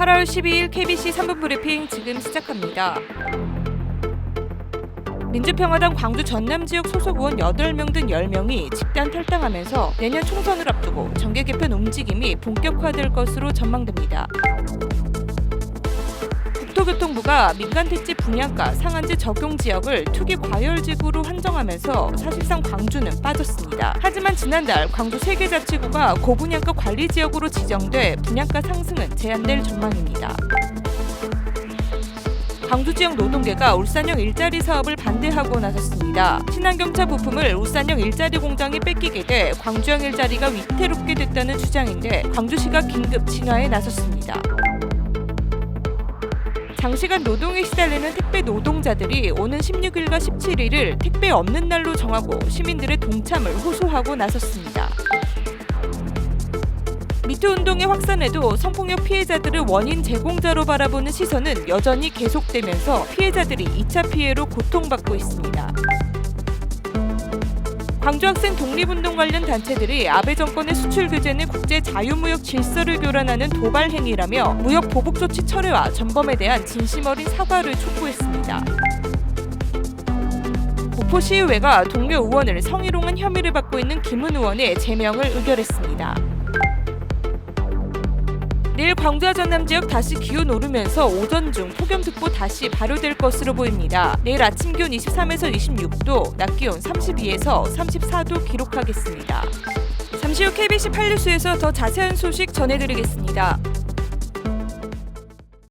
8월 12일 KBC 3분 브리핑 지금 시작합니다. 민주평화당 광주 전남 지역 소속 의원 8명 등 10명이 집단 탈당하면서 내년 총선을 앞두고 정계 개편 움직임이 본격화될 것으로 전망됩니다. 국토교통부가 민간 택지 분양가 상한제 적용 지역을 투기 과열지구로 한정하면서 사실상 광주는 빠졌습니다. 하지만 지난달 광주 세계자치구가 고분양가 관리 지역으로 지정돼 분양가 상승은 제한될 전망입니다. 광주 지역 노동계가 울산형 일자리 사업을 반대하고 나섰습니다. 친환경차 부품을 울산형 일자리 공장이 뺏기게 돼 광주형 일자리가 위태롭게 됐다는 주장인데 광주시가 긴급 진화에 나섰습니다. 장시간 노동에 시달리는 택배 노동자들이 오는 16일과 17일을 택배 없는 날로 정하고 시민들의 동참을 호소하고 나섰습니다. 미투 운동의 확산에도 성폭력 피해자들을 원인 제공자로 바라보는 시선은 여전히 계속되면서 피해자들이 2차 피해로 고통받고 있습니다. 광주 학생 독립운동 관련 단체들이 아베 정권의 수출 규제는 국제 자유무역 질서를 교란하는 도발 행위라며 무역 보복 조치 철회와 전범에 대한 진심 어린 사과를 촉구했습니다. 목포시의회가 동료 의원을 성희롱한 혐의를 받고 있는 김은 의원의 제명을 의결했습니다. 내일 광주와 전남 지역 다시 기온 오르면서 오전 중 폭염특보 다시 발효될 것으로 보입니다. 내일 아침 기온 23에서 26도, 낮 기온 32에서 34도 기록하겠습니다. 잠시 후 KBC 8뉴스에서 더 자세한 소식 전해드리겠습니다.